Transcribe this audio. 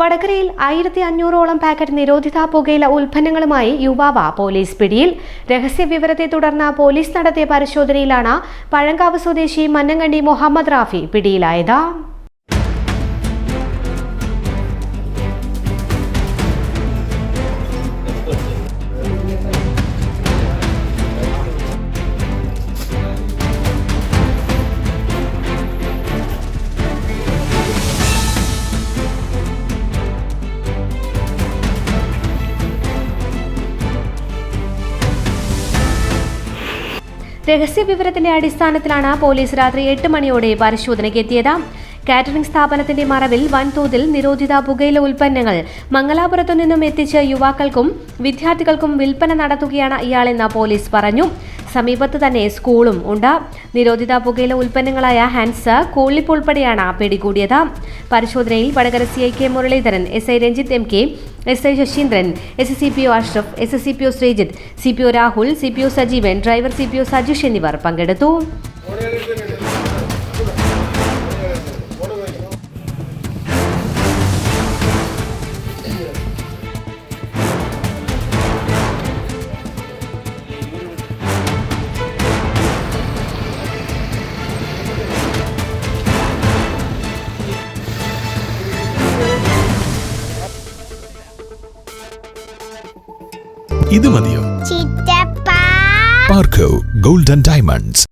വടകരയിൽ ആയിരത്തി അഞ്ഞൂറോളം പാക്കറ്റ് നിരോധിത പുകയില ഉൽപ്പന്നങ്ങളുമായി യുവാവ പോലീസ് പിടിയിൽ. രഹസ്യ വിവരത്തെ തുടർന്ന് പോലീസ് നടത്തിയ പരിശോധനയിലാണ് പഴങ്കാവ് സ്വദേശി മന്നങ്കണ്ടി മുഹമ്മദ് റാഫി പിടിയിലായത്. രഹസ്യ വിവരത്തിന്റെ അടിസ്ഥാനത്തിലാണ് പോലീസ് രാത്രി എട്ട് മണിയോടെ പരിശോധനയ്ക്ക് എത്തിയത് കാറ്ററിംഗ് സ്ഥാപനത്തിന്റെ മറവിൽ വൻതോതിൽ നിരോധിത പുകയില ഉൽപ്പന്നങ്ങൾ മംഗലാപുരത്തു നിന്നും എത്തിച്ച് യുവാക്കൾക്കും വിദ്യാർത്ഥികൾക്കും വിൽപ്പന നടത്തുകയാണ് ഇയാളെന്ന് പോലീസ് പറഞ്ഞു. സമീപത്ത് തന്നെ സ്കൂളും ഉണ്ട്. നിരോധിത പുകയില ഉൽപ്പന്നങ്ങളായ ഹാൻസ് കൂളിപ്പ് ഉൾപ്പെടെയാണ് പിടികൂടിയത്. പരിശോധനയിൽ Vadakara C I K Muraleedharan S I Ranjith M K S I Saseendran S C P O Ashraf S C P O Sreejith C P O Rahul C P O Sajeevan driver C P O Sajeesh എന്നിവർ പങ്കെടുത്തു. ഇത് മതിയോ? പാർക്കോ golden diamonds.